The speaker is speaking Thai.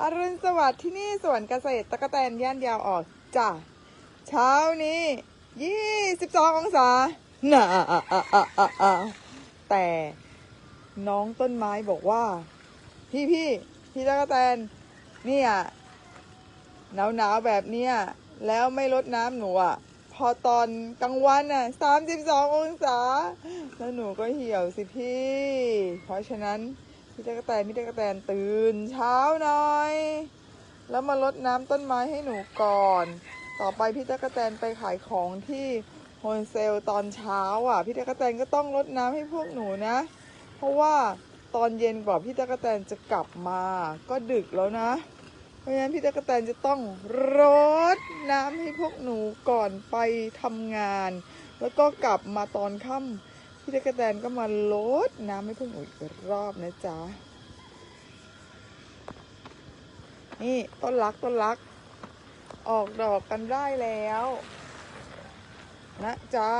อรุณสวัสดิ์ที่นี่สวนเกษตรตะกะแตนย่านยาวออกจ้ะเช้านี้22ององศาหนาแต่น้องต้นไม้บอกว่า พี่พี่พี่ตะกะแตนเนี่ยหนาวหนาวแบบเนี้ยแล้วไม่ลดน้ำหนูอะพอตอนกลางวันน่ะ32องศา แล้วหนูก็เหี่ยวสิพี่ เพราะฉะนั้น พี่ตะกะแตนพี่ตะกะแตนตื่นเช้าหน่อย แล้วมาลดน้ำต้นไม้ให้หนูก่อน ต่อไปพี่ตะกะแตนไปขายของที่โฮลเซลตอนเช้าอะ พี่ตะกะแตนก็ต้องลดน้ำให้พวกหนูนะ เพราะว่าตอนเย็นกว่าพี่ตะกะแตนจะกลับมา ก็ดึกแล้วนะ เพราะฉะนั้นพี่ตะกะแตนจะต้องรดน้ำให้พวกหนูก่อนไปทำงาน แล้วก็กลับมาตอนค่ำ พี่ตะกแตนก็มาลดน้ำให้พวกหนูอีกรอบนะจ๊ะ นี่ต้นรักต้นรัก ออกดอกกันได้แล้ว นะจ๊ะ